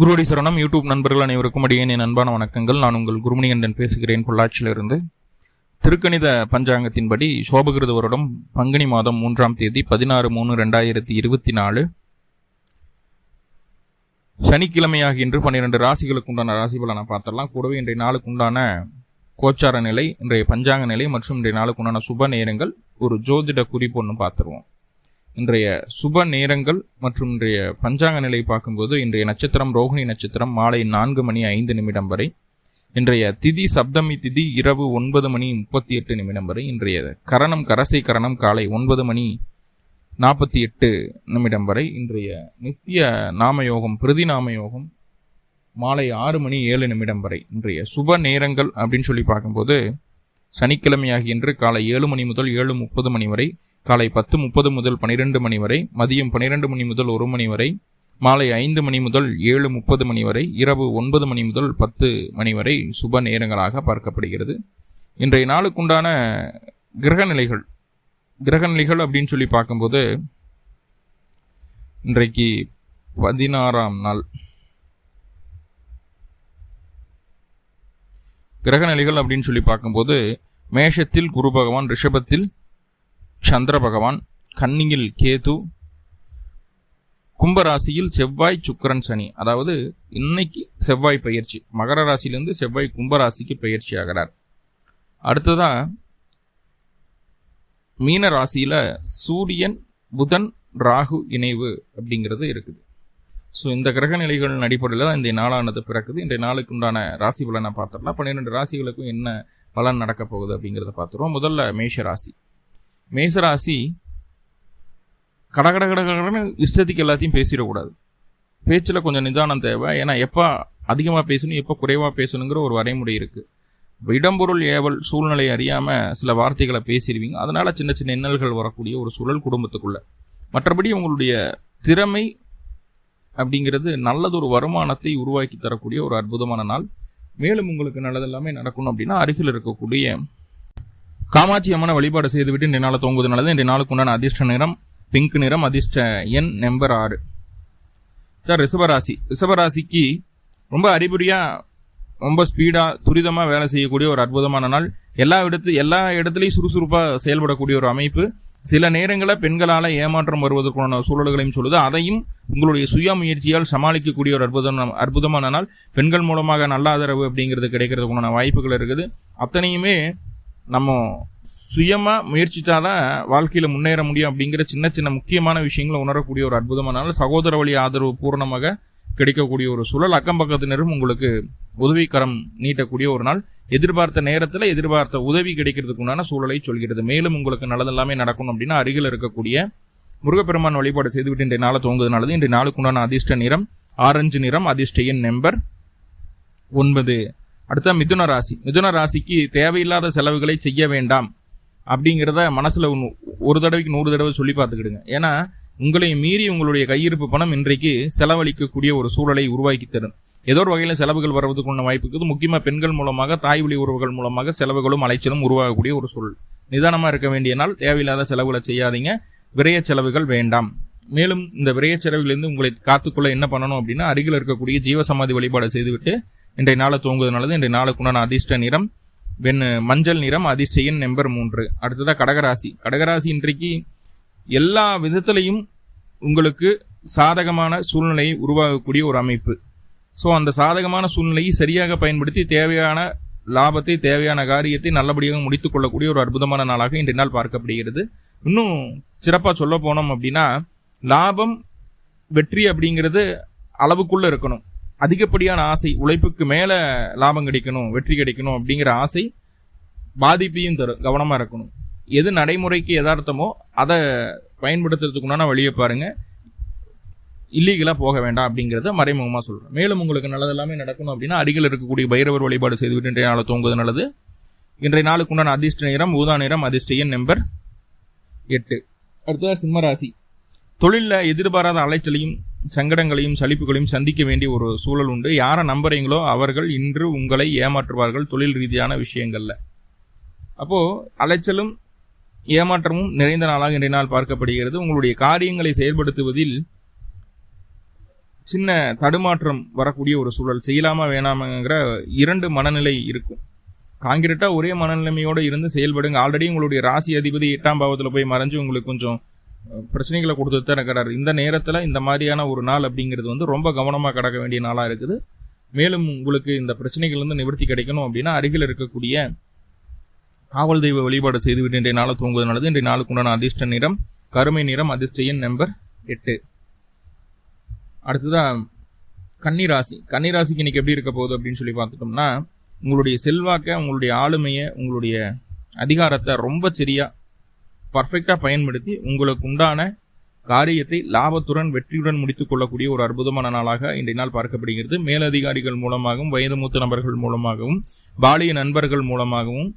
குருவடி சரணம். யூடியூப் நண்பர்கள் அனைவருக்கும் அடியே என் அன்பான வணக்கங்கள். நான் உங்கள் குருமணிகண்டன் பேசுகிறேன் பொள்ளாச்சியிலிருந்து. திருக்கணித பஞ்சாங்கத்தின்படி சோபகிருத வருடம் பங்குனி மாதம் மூன்றாம் தேதி பதினாறு மூணு ரெண்டாயிரத்தி இருபத்தி நாலு. சனிக்கிழமையாக இன்று பன்னிரெண்டு ராசிகளுக்கு உண்டான ராசி பலனை பார்த்தரலாம் கூடவே இன்றைய நாளுக்கு உண்டான கோச்சார நிலை இன்றைய பஞ்சாங்க நிலை மற்றும் இன்றைய நாளுக்கு உண்டான சுப நேரங்கள் ஒரு ஜோதிட குறிப்பு ஒன்று பார்த்துருவோம். இன்றைய சுப நேரங்கள் மற்றும் இன்றைய பஞ்சாங்க நிலை பார்க்கும்போது இன்றைய நட்சத்திரம் ரோகிணி நட்சத்திரம் மாலை நான்கு மணி ஐந்து நிமிடம் வரை இன்றைய திதி சப்தமி திதி இரவு ஒன்பது மணி முப்பத்தி எட்டு நிமிடம் வரை இன்றைய கரணம் கரசை கரணம் காலை ஒன்பது மணி நாற்பத்தி எட்டு நிமிடம் வரை இன்றைய நித்திய நாமயோகம் பிரதி நாமயோகம் மாலை ஆறு மணி ஏழு நிமிடம் வரை இன்றைய சுப நேரங்கள் அப்படின்னு சொல்லி பார்க்கும்போது சனிக்கிழமையாகி இன்று காலை ஏழு மணி முதல் ஏழு முப்பது மணி வரை காலை பத்து முப்பது முதல் பனிரெண்டு மணி வரை மதியம் பனிரெண்டு மணி முதல் ஒரு மணி வரை மாலை ஐந்து மணி முதல் ஏழு முப்பது மணி வரை இரவு ஒன்பது மணி முதல் பத்து மணி வரை சுப நேரங்களாக பார்க்கப்படுகிறது. இன்றைய நாளுக்குண்டான கிரகநிலைகள். கிரகநிலைகள் அப்படின்னு சொல்லி பார்க்கும்போது இன்றைக்கு பதினாறாம் நாள். கிரகநிலைகள் அப்படின்னு சொல்லி பார்க்கும்போது மேஷத்தில் குரு பகவான் ரிஷபத்தில் சந்திர பகவான் கன்னியில் கேது கும்பராசியில் செவ்வாய் சுக்கரன் சனி. அதாவது இன்னைக்கு செவ்வாய் பயிற்சி. மகர ராசியிலிருந்து செவ்வாய் கும்பராசிக்கு பயிற்சி ஆகிறார். அடுத்ததாக மீன ராசியில் சூரியன் புதன் ராகு இணைவு அப்படிங்கிறது இருக்குது. ஸோ இந்த கிரக நிலைகளின் அடிப்படையில் தான் இந்த நாளானது பிறக்குது. இந்த நாளுக்கு உண்டான ராசி பலனை பார்த்துடலாம். பன்னிரெண்டு ராசிகளுக்கும் என்ன பலன் நடக்கப் போகுது அப்படிங்கிறத பார்த்துருவோம் முதல்ல மேஷ ராசி. மேசராசி கடகட கடகடன்னு இஷ்டத்துக்கு எல்லாத்தையும் பேசிடக்கூடாது. பேச்சில் கொஞ்சம் நிதானம் தேவை. ஏன்னா எப்போ அதிகமாக பேசணும் எப்போ குறைவாக பேசணுங்கிற ஒரு வரைமுறை இருக்குது இடம்பொருள் ஏவல் சூழ்நிலை அறியாமல் சில வார்த்தைகளை பேசிடுவீங்க. அதனால் சின்ன சின்ன இன்னல்கள் வரக்கூடிய ஒரு சூழல் குடும்பத்துக்குள்ளே. மற்றபடி உங்களுடைய திறமை அப்படிங்கிறது நல்லதொரு வருமானத்தை உருவாக்கி தரக்கூடிய ஒரு அற்புதமான நாள். மேலும் உங்களுக்கு நல்லதெல்லாமே நடக்கணும் அப்படின்னா அருகில் இருக்கக்கூடிய காமாட்சி அம்மனை வழிபாடு செய்துவிட்டு இன்றைய நாளை தோங்குவது நல்லது இன்றைய நாளுக்கு உண்டான அதிர்ஷ்ட நிறம் பிங்க் நிறம் அதிர்ஷ்ட எண் நம்பர் ஆறு. சார் ரிஷபராசி. ரிஷபராசிக்கு ரொம்ப அறிகுறியாக ரொம்ப ஸ்பீடாக துரிதமாக வேலை செய்யக்கூடிய ஒரு அற்புதமான நாள். எல்லா இடத்து எல்லா இடத்துலையும் சுறுசுறுப்பாக செயல்படக்கூடிய ஒரு அமைப்பு. சில நேரங்களில் பெண்களால் ஏமாற்றம் வருவதற்கான சூழல்களையும் சொல்லுது. அதையும் உங்களுடைய சுய முயற்சியால் சமாளிக்கக்கூடிய ஒரு அற்புதம் அற்புதமான நாள். பெண்கள் மூலமாக நல்ல ஆதரவு அப்படிங்கிறது கிடைக்கிறதுக்குண்டான வாய்ப்புகள் இருக்குது. அத்தனையுமே நம்ம சுயமாக முயற்சித்தால் தான் வாழ்க்கையில் முன்னேற முடியும் அப்படிங்கிற சின்ன சின்ன முக்கியமான விஷயங்களை உணரக்கூடிய ஒரு அற்புதமான சகோதர வழி ஆதரவு பூர்ணமாக கிடைக்கக்கூடிய ஒரு சூழல். அக்கம் பக்கத்தினரும் உங்களுக்கு உதவிக்கரம் நீட்டக்கூடிய ஒரு நாள். எதிர்பார்த்த நேரத்தில் எதிர்பார்த்த உதவி கிடைக்கிறதுக்கு உண்டான சூழலை சொல்கிறது. மேலும் உங்களுக்கு நல்லதெல்லாமே நடக்கணும் அப்படின்னா அருகில் இருக்கக்கூடிய முருகப்பெருமான் வழிபாடு செய்துவிட்டு இன்றைய நாளை துவங்குவதனாலது இன்றைய நாளுக்குண்டான அதிர்ஷ்ட நிறம் ஆரஞ்சு நிறம் அதிர்ஷ்ட எண் நம்பர் ஒன்பது. அடுத்த மிதுன ராசி. மிதுன ராசிக்கு தேவையில்லாத செலவுகளை செய்ய வேண்டாம். அப்படிங்கிறத மனசில் ஒரு தடவைக்கு நூறு தடவை சொல்லி பார்த்துக்கிடுங்க. ஏன்னா உங்களை மீறி உங்களுடைய கையிருப்பு பணம் இன்றைக்கு செலவழிக்கக்கூடிய ஒரு சூழலை உருவாக்கி தரும். ஏதோ ஒரு வகையில் செலவுகள் வருவதற்குள்ள வாய்ப்பு இருக்குது. முக்கியமாக பெண்கள் மூலமாக தாய் வழி உறவுகள் மூலமாக செலவுகளும் அலைச்சலும் உருவாகக்கூடிய ஒரு சூழல். நிதானமாக இருக்க வேண்டிய நாள். தேவையில்லாத செலவுகளை செய்யாதீங்க. விரைய செலவுகள் வேண்டாம். மேலும் இந்த விரைய செலவிலிருந்து உங்களை காத்துக்கொள்ள என்ன பண்ணணும் அப்படின்னா அருகில் இருக்கக்கூடிய ஜீவசமாதி வழிபாடு செய்துவிட்டு இன்றைய நாளை தூங்குவதனாலது இன்றைய நாளுக்குண்டான அதிர்ஷ்ட நிறம் வெண் மஞ்சள் நிறம் அதிர்ஷ்ட எண் நம்பர் மூன்று. அடுத்ததாக கடகராசி. கடகராசி இன்றைக்கு எல்லா விதத்திலையும் உங்களுக்கு சாதகமான சூழ்நிலையை உருவாகக்கூடிய ஒரு அமைப்பு. ஸோ அந்த சாதகமான சூழ்நிலையை சரியாக பயன்படுத்தி தேவையான லாபத்தை தேவையான காரியத்தை நல்லபடியாக முடித்து கொள்ளக்கூடிய ஒரு அற்புதமான நாளாக இன்றைய நாள் பார்க்கப்படுகிறது. இன்னும் சிறப்பாக சொல்ல போனோம் அப்படின்னா லாபம் வெற்றி அப்படிங்கிறது அளவுக்குள்ளே இருக்கணும். அதிகப்படியான ஆசை உழைப்புக்கு மேலே லாபம் கிடைக்கணும் வெற்றி கிடைக்கணும் அப்படிங்கிற ஆசை பாதிப்பையும் தரும் கவனமாக இருக்கணும். எது நடைமுறைக்கு எதார்த்தமோ அதை பயன்படுத்துறதுக்குண்டான வழியை பாருங்க. இல்லீகலாக போக வேண்டாம் அப்படிங்கிறத மறைமுகமாக சொல்கிறேன் மேலும் உங்களுக்கு நல்லது எல்லாமே நடக்கணும் அப்படின்னா அருகில் இருக்கக்கூடிய பைரவர் வழிபாடு செய்துவிட்டு இன்றைய நாளை தூங்குவது நல்லது. இன்றைய நாளுக்கு உண்டான அதிர்ஷ்ட நேரம் ஊதா நேரம் அதிர்ஷ்ட எண் நம்பர் எட்டு. அடுத்ததாக சிம்மராசி தொழிலில் எதிர்பாராத அலைச்சலையும் சங்கடங்களையும் சலிப்புகளையும் சந்திக்க வேண்டிய ஒரு சூழல் உண்டு. யாரை நம்புறீங்களோ அவர்கள் இன்று உங்களை ஏமாற்றுவார்கள் தொழில் ரீதியான விஷயங்களில். அப்போது அலைச்சலும் ஏமாற்றமும் நிறைந்த நாளாக இன்றைய நாள் பார்க்கப்படுகிறது. உங்களுடைய காரியங்களை செயல்படுத்துவதில் சின்ன தடுமாற்றம் வரக்கூடிய ஒரு சூழல். செய்யலாமா வேணாமாங்கிற இரண்டு மனநிலை இருக்கும். காங்கிரட்டாக ஒரே மனநிலைமையோடு இருந்து செயல்படுங்க. ஆல்ரெடி உங்களுடைய ராசி அதிபதி எட்டாம் பாவத்தில் போய் மறைஞ்சு உங்களுக்கு கொஞ்சம் பிரச்சனைகளை கொடுத்துட்டு தான் இருக்கிறார். இந்த நேரத்தில் இந்த மாதிரியான ஒரு நாள் அப்படிங்கிறது வந்து ரொம்ப கவனமாக கடக்க வேண்டிய நாளாக இருக்குது. மேலும் உங்களுக்கு இந்த பிரச்சனைகள்லேருந்து நிவர்த்தி கிடைக்கணும் அப்படின்னா அருகில் இருக்கக்கூடிய காவல் தெய்வ வழிபாடு செய்துவிட்டு இன்றைய நாளை தூங்குவது நல்லது. இன்றைய நாளுக்கு உண்டான அதிர்ஷ்ட நிறம் கருமை நிறம் அதிர்ஷ்ட எண் நம்பர் எட்டு. அடுத்ததான் கன்னிராசி. கன்னிராசிக்கு இன்னைக்கு எப்படி இருக்க போகுது அப்படின்னு சொல்லி பார்த்துட்டோம்னா உங்களுடைய செல்வாக்கை உங்களுடைய ஆளுமையை உங்களுடைய அதிகாரத்தை ரொம்ப சரியாக பர்ஃபெக்டாக பயன்படுத்தி உங்களுக்கு உண்டான காரியத்தை லாபத்துடன் வெற்றியுடன் முடித்துக் கொள்ளக்கூடிய ஒரு அற்புதமான நாளாக இன்றைய நாள் பார்க்கப்படுகிறது. மேலதிகாரிகள் மூலமாகவும் வயது மூத்த நபர்கள் மூலமாகவும் பாலிய நண்பர்கள் மூலமாகவும்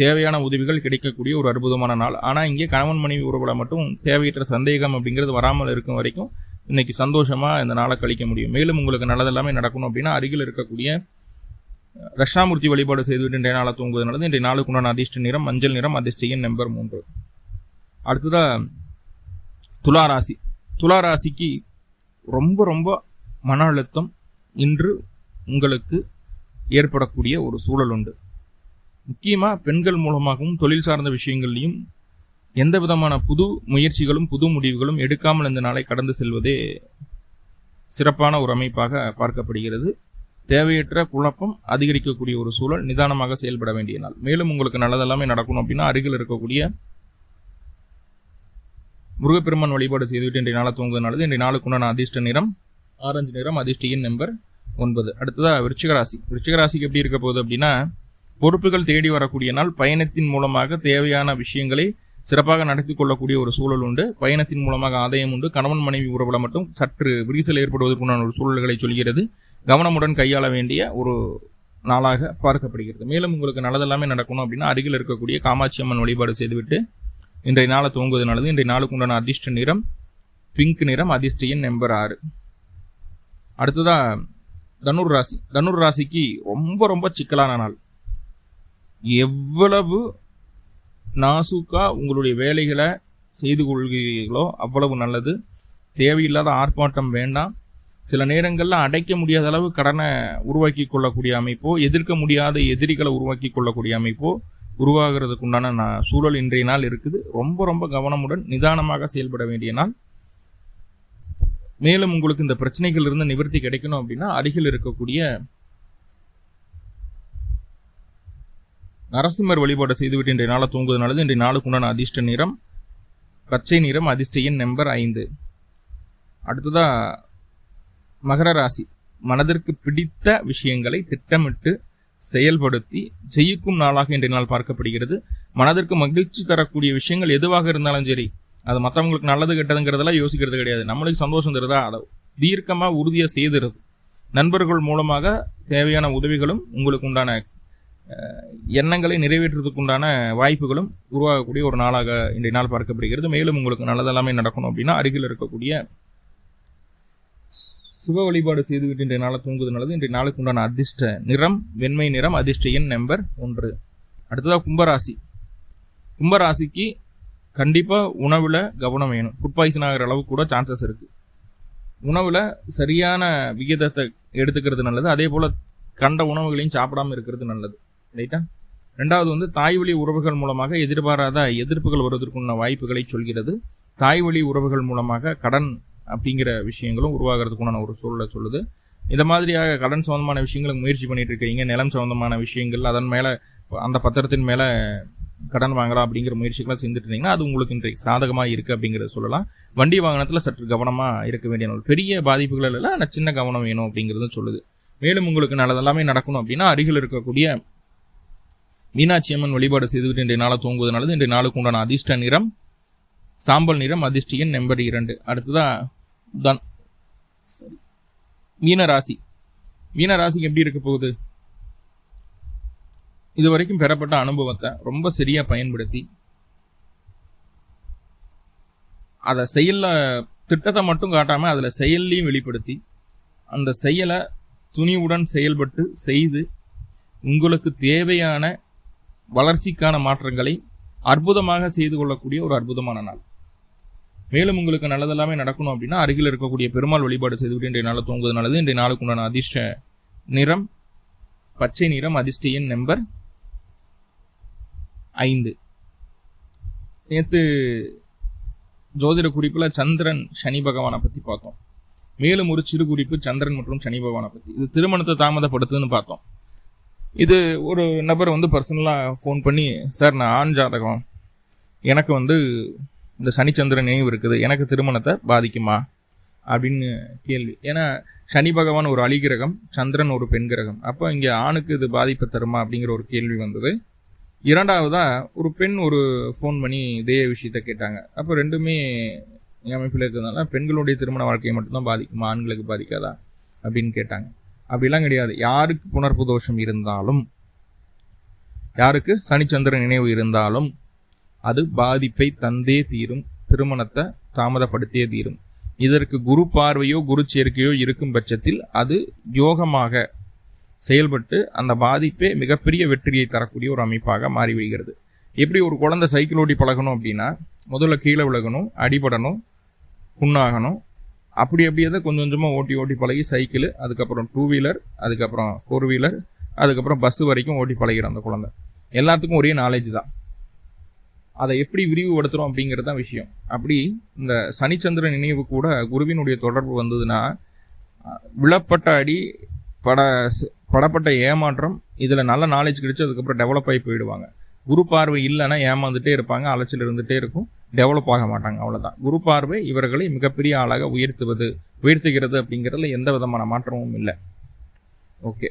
தேவையான உதவிகள் கிடைக்கக்கூடிய ஒரு அற்புதமான நாள். ஆனால் இங்கே கணவன் மனைவி உறவுல மட்டும் தேவையற்ற சந்தேகம் அப்படிங்கிறது வராமல் இருக்கும் வரைக்கும் இன்னைக்கு சந்தோஷமாக இந்த நாளை கழிக்க முடியும். மேலும் உங்களுக்கு நல்லதெல்லாமே நடக்கணும் அப்படின்னா அருகில் இருக்கக்கூடிய தட்சிணாமூர்த்தி வழிபாடு செய்துவிட்டு இன்றைய நாளை தூங்குவது நடந்து இன்றைய நாளுக்கு உண்டான அதிர்ஷ்ட நிறம் மஞ்சள் நிறம் அதிர்ஷ்ட எண் நம்பர் மூன்று. அடுத்ததாக துலா ராசி. துலா ராசிக்கு ரொம்ப ரொம்ப மன அழுத்தம் இன்று உங்களுக்கு ஏற்படக்கூடிய ஒரு சூழல் உண்டு. முக்கியமாக பெண்கள் மூலமாகவும் தொழில் சார்ந்த விஷயங்கள்லையும் எந்த விதமான புது முயற்சிகளும் புது முடிவுகளும் எடுக்காமல் இந்த நாளை கடந்து செல்வதே சிறப்பான ஒரு அமைப்பாக பார்க்கப்படுகிறது. தேவையற்ற குழப்பம் அதிகரிக்கக்கூடிய ஒரு சூழல் நிதானமாக செயல்பட வேண்டிய நாள். மேலும் உங்களுக்கு நல்லதெல்லாமே நடக்கணும் அப்படின்னா அருகில் இருக்கக்கூடிய முருகப்பெருமான் வழிபாடு செய்துவிட்டு இன்றைய நாளை தூங்குவது நல்லது. இன்றைய நாளுக்குண்டான அதிர்ஷ்ட நிறம் ஆரஞ்சு நிறம் அதிர்ஷ்டியின் நம்பர் ஒன்பது. அடுத்ததா விருச்சிகராசி. விருச்சிகராசிக்கு எப்படி இருக்க போகுது அப்படின்னா பொறுப்புகள் தேடி வரக்கூடிய நாள் பயணத்தின் மூலமாக தேவையான விஷயங்களை சிறப்பாக நடத்தி கொள்ளக்கூடிய ஒரு சூழல் உண்டு. பயணத்தின் மூலமாக ஆதாயம் உண்டு. கணவன் மனைவி உறவுல மட்டும் சற்று விரிசல் ஏற்படுவதற்குண்டான ஒரு சூழல்களை சொல்கிறது. கவனமுடன் கையாள வேண்டிய ஒரு நாளாக பார்க்கப்படுகிறது. மேலும் உங்களுக்கு நல்லதெல்லாமே நடக்கணும் அப்படின்னா அருகில் இருக்கக்கூடிய காமாட்சி அம்மன் வழிபாடு செய்துவிட்டு இன்றைய நாளை தூங்குவது நல்லது. இன்றைய நாளுக்கு உண்டான அதிர்ஷ்ட நிறம் பிங்க் நிறம் அதிர்ஷ்ட எண் நம்பர் ஆறு. அடுத்ததாக தனுர் ராசி. தனுர் ராசிக்கு ரொம்ப ரொம்ப சிக்கலான நாள். எவ்வளவு நாசுக்கா உங்களுடைய வேலைகளை செய்து கொள்கிறீர்களோ அவ்வளவு நல்லது. தேவையில்லாத ஆர்ப்பாட்டம் வேண்டாம். சில நேரங்களில் அடைக்க முடியாத அளவு கடனை உருவாக்கி கொள்ளக்கூடிய அமைப்போ எதிர்க்க முடியாத எதிரிகளை உருவாக்கி கொள்ளக்கூடிய அமைப்போ உருவாகிறதுக்கு உண்டான சூழல் இன்றைய நாள் இருக்குது. ரொம்ப ரொம்ப கவனமுடன் நிதானமாக செயல்பட வேண்டிய நாள். மேலும் உங்களுக்கு இந்த பிரச்சனைகள் இருந்து நிவர்த்தி கிடைக்கணும் அப்படின்னா அருகில் இருக்கக்கூடிய நரசிம்மர் வழிபாடு செய்துவிட்டு இன்றைய நாளை தூங்குவதனால இன்றைய நாளுக்கு உண்டான அதிர்ஷ்ட நிறம் பச்சை நிறம் அதிர்ஷ்ட எண் நம்பர் ஐந்து. அடுத்ததா மகர ராசி. மனதிற்கு பிடித்த விஷயங்களை திட்டமிட்டு செயல்படுத்தி ஜெயிக்கும் நாளாக இன்றைய நாள் பார்க்கப்படுகிறது. மனதிற்கு மகிழ்ச்சி தரக்கூடிய விஷயங்கள் எதுவாக இருந்தாலும் சரி அது மற்றவங்களுக்கு நல்லது கெட்டதுங்கிறதெல்லாம் யோசிக்கிறது கிடையாது. நம்மளுக்கு சந்தோஷம் தருதா? அதை தீர்க்கமாக உறுதியாக செய்திருது நண்பர்கள் மூலமாக தேவையான உதவிகளும் உங்களுக்கு உண்டான எண்ணங்களை நிறைவேற்றுறதுக்குண்டான வாய்ப்புகளும் உருவாகக்கூடிய ஒரு நாளாக இன்றைய நாள் பார்க்கப்படுகிறது. மேலும் உங்களுக்கு நல்லதெல்லாமே நடக்கணும் அப்படின்னா அருகில் இருக்கக்கூடிய சிவ வழிபாடு செய்துவிட்டு இன்றைய நாளை தூங்குவது நல்லது. இன்றைய நாளுக்கு உண்டான அதிர்ஷ்ட நிறம் வெண்மை நிறம் அதிர்ஷ்ட எண் நம்பர் ஒன்று. அடுத்ததாக கும்பராசி. கும்பராசிக்கு கண்டிப்பாக உணவில் கவனம் வேணும். ஃபுட் பாய்சன் ஆகிற அளவு கூட சான்சஸ் இருக்குது உணவில் சரியான விகிதத்தை எடுத்துக்கிறது நல்லது. அதே போல் கண்ட உணவுகளையும் சாப்பிடாம இருக்கிறது நல்லது. ரைட்டா ரெண்டாவது வந்து தாய் வழி உறவுகள் மூலமாக எதிர்பாராத எதிர்ப்புகள் வருவதற்குள்ள வாய்ப்புகளை சொல்கிறது. தாய் வழி உறவுகள் மூலமாக கடன் அப்படிங்கிற விஷயங்களும் உருவாகிறதுக்குண்டான ஒரு சூழலை சொல்லுது. இந்த மாதிரியாக கடன் சம்மந்தமான விஷயங்களுக்கு முயற்சி பண்ணிட்டு இருக்கீங்க. நிலம் சம்மந்தமான விஷயங்கள் அதன் மேலே அந்த பத்திரத்தின் மேலே கடன் வாங்கலாம் அப்படிங்கிற முயற்சிகள்லாம் செஞ்சுட்டு இருந்தீங்கன்னா அது உங்களுக்கு இன்றைக்கு சாதகமாக இருக்குது அப்படிங்கிறத சொல்லலாம். வண்டி வாகனத்தில் சற்று கவனமாக இருக்க வேண்டிய நாள் பெரிய பாதிப்புகள் இல்லை ஆனால் சின்ன கவனம் வேணும் அப்படிங்கிறது சொல்லுது. மேலும் உங்களுக்கு நல்லதெல்லாமே நடக்கணும் அப்படின்னா அருகில் இருக்கக்கூடிய மீனாட்சி அம்மன் வழிபாடு செய்துவிட்டு இன்றைய நாளை தூங்குவதனால இன்றைய நாளுக்கு உண்டான அதிர்ஷ்ட நிறம் சாம்பல் நிறம் அதிர்ஷ்டியன் நம்பர் இரண்டு. அடுத்ததாக தன். சரி மீனராசி. மீனராசிக்கு எப்படி இருக்க போகுது? இது வரைக்கும் பெறப்பட்ட அனுபவத்தை ரொம்ப சரியா பயன்படுத்தி அதை செயல்ல திட்டத்தை மட்டும் காட்டாமல் அதுல செயல்லையும் வெளிப்படுத்தி அந்த செயலை துணிவுடன் செயல்பட்டு செய்து உங்களுக்கு தேவையான வளர்ச்சிக்கான மாற்றங்களை அற்புதமாக செய்து கொள்ளக்கூடிய ஒரு அற்புதமான நாள். மேலும் உங்களுக்கு நல்லதெல்லாமே நடக்கணும் அப்படின்னா அருகில் இருக்கக்கூடிய பெருமாள் வழிபாடு செய்துவிட்டு இன்றைய நாள் தூங்குவது நல்லது. இன்றைய நாளுக்கு உண்டான அதிர்ஷ்ட நிறம் பச்சை நிறம் அதிர்ஷ்ட எண் நம்பர் ஐந்து. நேற்று ஜோதிட குறிப்பில் சந்திரன் சனி பகவானை பற்றி பார்த்தோம். மேலும் ஒரு சிறு குறிப்பு சந்திரன் மற்றும் சனி பகவானை பற்றி இது திருமணத்தை தாமதப்படுத்துன்னு பார்த்தோம். இது ஒரு நபர் வந்து பர்சனலாக ஃபோன் பண்ணி சார் நான் ஆண் ஜாதகம். எனக்கு வந்து இந்த சனிச்சந்திரன் நினைவு இருக்குது எனக்கு திருமணத்தை பாதிக்குமா? அப்படின்னு கேள்வி. ஏன்னா சனி பகவான் ஒரு அலிகிரகம் சந்திரன் ஒரு பெண் கிரகம். அப்போ இங்கே ஆணுக்கு இது பாதிப்பை தருமா அப்படிங்கிற ஒரு கேள்வி வந்தது. இரண்டாவதாக ஒரு பெண் ஒரு ஃபோன் பண்ணி இதே விஷயத்த கேட்டாங்க. அப்போ ரெண்டுமே அமைப்பில் இருக்கிறதுனால பெண்களுடைய திருமண வாழ்க்கையை மட்டும்தான் பாதிக்குமா? ஆண்களுக்கு பாதிக்காதா? அப்படின்னு கேட்டாங்க. அப்படிலாம் கிடையாது. யாருக்கு புணர்ப்பு தோஷம் இருந்தாலும் யாருக்கு சனிச்சந்திரன் நினைவு இருந்தாலும் அது பாதிப்பை தந்தே தீரும் திருமணத்தை தாமதப்படுத்தியே தீரும். இதற்கு குரு பார்வையோ குரு சேர்க்கையோ இருக்கும் பட்சத்தில் அது யோகமாக செயல்பட்டு அந்த பாதிப்பே மிகப்பெரிய வெற்றியை தரக்கூடிய ஒரு அமைப்பாக மாறிவிடுகிறது எப்படி ஒரு குழந்தை சைக்கிள் ஓட்டி பழகணும் அப்படின்னா முதல்ல கீழே விலகணும் அடிபடணும் புண்ணாகணும். அப்படி அப்படியே தான் கொஞ்சம் கொஞ்சமாக ஓட்டி ஓட்டி பழகி சைக்கிள் அதுக்கப்புறம் டூ வீலர் அதுக்கப்புறம் ஃபோர் வீலர் அதுக்கப்புறம் பஸ் வரைக்கும் ஓட்டி பழகிறோம் அந்த குழந்தை. எல்லாத்துக்கும் ஒரே நாலேஜ் தான். அதை எப்படி விரிவுபடுத்துகிறோம் அப்படிங்கிறது தான் விஷயம். அப்படி இந்த சனிச்சந்திரன் நினைவு கூட குருவினுடைய தொடர்பு வந்ததுன்னா விழப்பட்ட அடி பட படப்பட்ட ஏமாற்றம் இதில் நல்ல நாலேஜ் கிடைச்சி அதுக்கப்புறம் டெவலப் ஆகி போயிடுவாங்க. குரு பார்வை இல்லைன்னா ஏமாந்துட்டே இருப்பாங்க அலைச்சல் இருந்துகிட்டே இருக்கும் டெவலப் ஆக மாட்டாங்க அவ்வளோதான் குரு பார்வை இவர்களை மிகப்பெரிய ஆளாக உயர்த்துவது உயர்த்துகிறது அப்படிங்கிறதுல எந்த விதமான மாற்றமும் இல்லை. ஓகே.